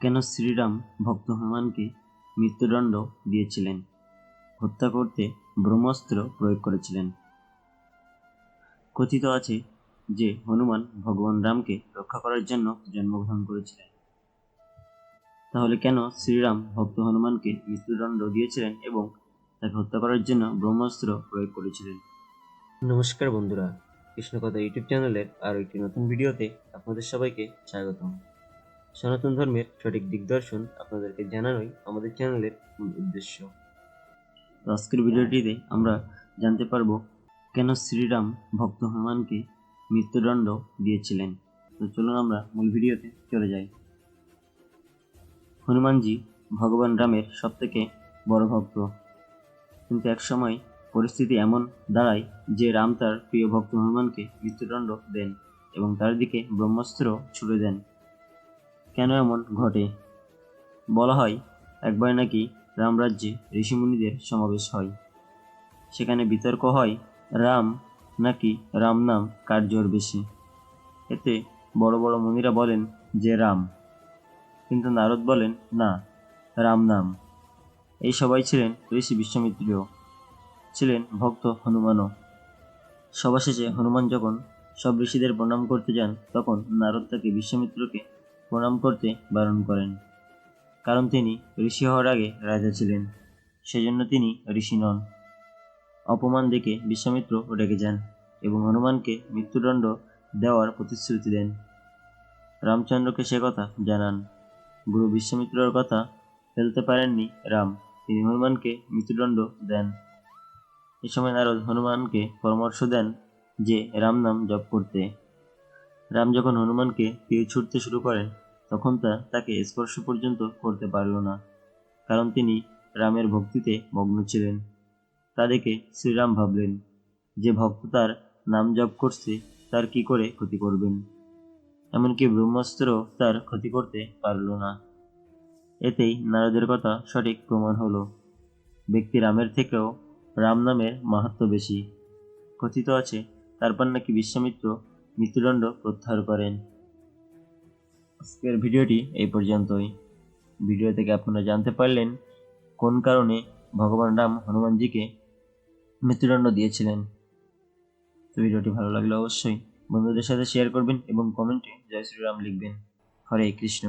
কেন শ্রীরাম ভক্ত হনুমানকে মৃত্যুদণ্ড দিয়েছিলেন? হত্যা করতে ব্রহ্মাস্ত্র প্রয়োগ করেছিলেন। কথিত আছে যে, হনুমান ভগবান রামকে রক্ষা করার জন্য জন্মগ্রহণ করেছিলেন। তাহলে কেন শ্রীরাম ভক্ত হনুমানকে মৃত্যুদণ্ড দিয়েছিলেন এবং তাকে হত্যা করার জন্য ব্রহ্মাস্ত্র প্রয়োগ করেছিলেন? নমস্কার বন্ধুরা, কৃষ্ণকথা ইউটিউব চ্যানেলের আরও একটি নতুন ভিডিওতে আপনাদের সবাইকে স্বাগতম। সনাতন ধর্মের সঠিক দিগদর্শন আপনাদেরকে জানানোই আমাদের চ্যানেলের মূল উদ্দেশ্য। আজকের ভিডিওটিতে আমরা জানতে পারব কেন শ্রীরাম ভক্ত হনুমানকে মৃত্যুদণ্ড দিয়েছিলেন। তো চলুন আমরা মূল ভিডিওতে চলে যাই। হনুমানজি ভগবান রামের সবথেকে বড় ভক্ত। কিন্তু একসময় পরিস্থিতি এমন দাঁড়ায় যে রাম তার প্রিয় ভক্ত হনুমানকে মৃত্যুদণ্ড দেন এবং তার দিকে ব্রহ্মাস্ত্র ছুড়ে দেন। কেন এমন ঘটে? বলা হয়, একবার নাকি রামরাজ্যে ঋষিমুনিদের সমাবেশ হয়। সেখানে বিতর্ক হয়, রাম নাকি রাম নাম কার জোর বেশি। এতে বড় বড় মুনিরা বলেন যে রাম। কিন্তু নারদ বলেন, না, রাম নাম। এই সবাই ছিলেন ঋষি বিশ্বামিত্রীয় ছিলেন ভক্ত হনুমানও। সবার শেষে হনুমান যখন সব ঋষিদের প্রণাম করতে যান, তখন নারদ তাকে বিশ্বামিত্রকে প্রণাম করতে বারণ করেন। কারণ তিনি ঋষি হওয়ার আগে রাজা ছিলেন। সেজন্য তিনি ঋষি নন। অপমান দেখে বিশ্বামিত্র রেগে যান এবং হনুমানকে মৃত্যুদণ্ড দেওয়ার প্রতিশ্রুতি দেন। রামচন্দ্রকে সে কথা জানান। গুরু বিশ্বামিত্রর কথা ফেলতে পারেননি রাম। তিনি হনুমানকে মৃত্যুদণ্ড দেন। এ সময় নারদ হনুমানকে পরামর্শ দেন যে রাম নাম জপ করতে। রাম যখন হনুমানকে তীর ছুটতে শুরু করেন, তখন তা তাকে স্পর্শ পর্যন্ত করতে পারল না, কারণ তিনি রামের ভক্তিতে মগ্ন ছিলেন। তা দেখে শ্রীরাম ভাবলেন, যে ভক্ত তার নাম জপ করছে, তার কি করে ক্ষতি করবেন? এমনকি ব্রহ্মাস্ত্র তার ক্ষতি করতে পারল না। এতেই নারদের কথা সঠিক প্রমাণ হলো। ব্যক্তি রামের থেকেও রাম নামের মাহাত্ম বেশি। কথিত আছে, তারপর নাকি বিশ্বামিত্র মৃত্যুদণ্ড প্রত্যাহার করেন। আজকের ভিডিওটি এই পর্যন্তই। ভিডিও থেকে আপনারা জানতে পারলেন কোন কারণে ভগবান রাম হনুমানজিকে মৃত্যুদণ্ড দিয়েছিলেন। তো ভিডিওটি ভালো লাগলে অবশ্যই বন্ধুদের সাথে শেয়ার করবেন এবং কমেন্টে জয় শ্রীরাম লিখবেন। হরে কৃষ্ণ।